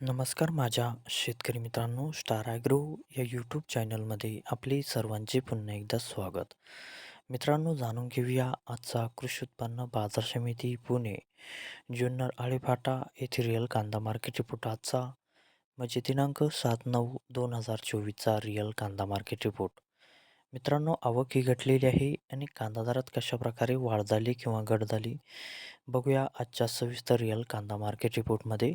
नमस्कार माझ्या शेतकरी मित्रांनो स्टार ॲग्रो या यूट्यूब चॅनलमध्ये आपले सर्वांचे पुन्हा एकदा स्वागत. मित्रांनो जाणून घेऊया आजचा कृषी उत्पन्न बाजार समिती पुणे जुन्नर आळेफाटा येथे रिअल कांदा मार्केट रिपोर्ट आजचा. म्हणजे दिनांक सात नऊ दोन हजार चोवीसचा रिअल कांदा मार्केट रिपोर्ट मित्रांनो आवक ही घटलेली आहे आणि कांदा दरात कशाप्रकारे वाढ झाली किंवा घट झाली बघूया आजच्या सविस्तर रिअल कांदा मार्केट रिपोर्टमध्ये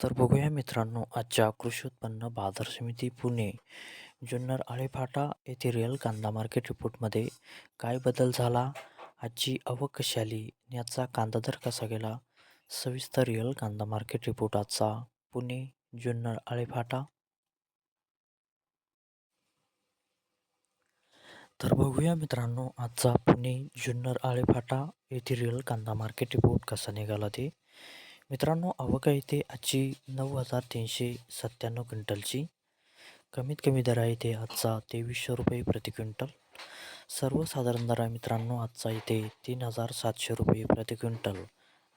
तर बघूया मित्रांनो आजच्या कृषी उत्पन्न बाजार समिती पुणे जुन्नर आळेफाटा येथे रिअल कांदा मार्केट रिपोर्टमध्ये काय बदल झाला आजची आवक कशी आली याचा कांदा दर कसा गेला? सविस्तर रिअल कांदा मार्केट रिपोर्ट आजचा पुणे जुन्नर आळेफाटा. तर बघूया मित्रांनो आजचा पुणे जुन्नर आळेफाटा येथे रिअल कांदा मार्केट रिपोर्ट कसा निघाला ते. मित्रांनो आवक इथे आजची नऊ हजार तीनशे सत्त्याण्णव क्विंटलची. कमीत कमी दर आहे इथे आजचा तेवीसशे रुपये प्रति क्विंटल. सर्वसाधारण दर आहे मित्रांनो आजचा इथे तीन हजार सातशे रुपये प्रति क्विंटल.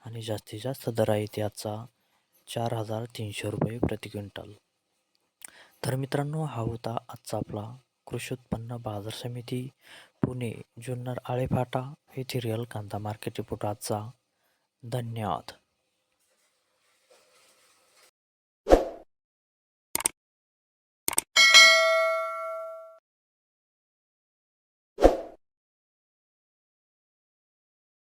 आणि जास्तीत जास्त दर आहे इथे आजचा चार हजार तीनशे रुपये प्रति क्विंटल. तर मित्रांनो हा होता आजचा आपला कृषी उत्पन्न बाजार समिती पुणे जुन्नर आळेफाटा येथे रिअल कांदा मार्केट रिपोर्ट आजचा. धन्यवाद.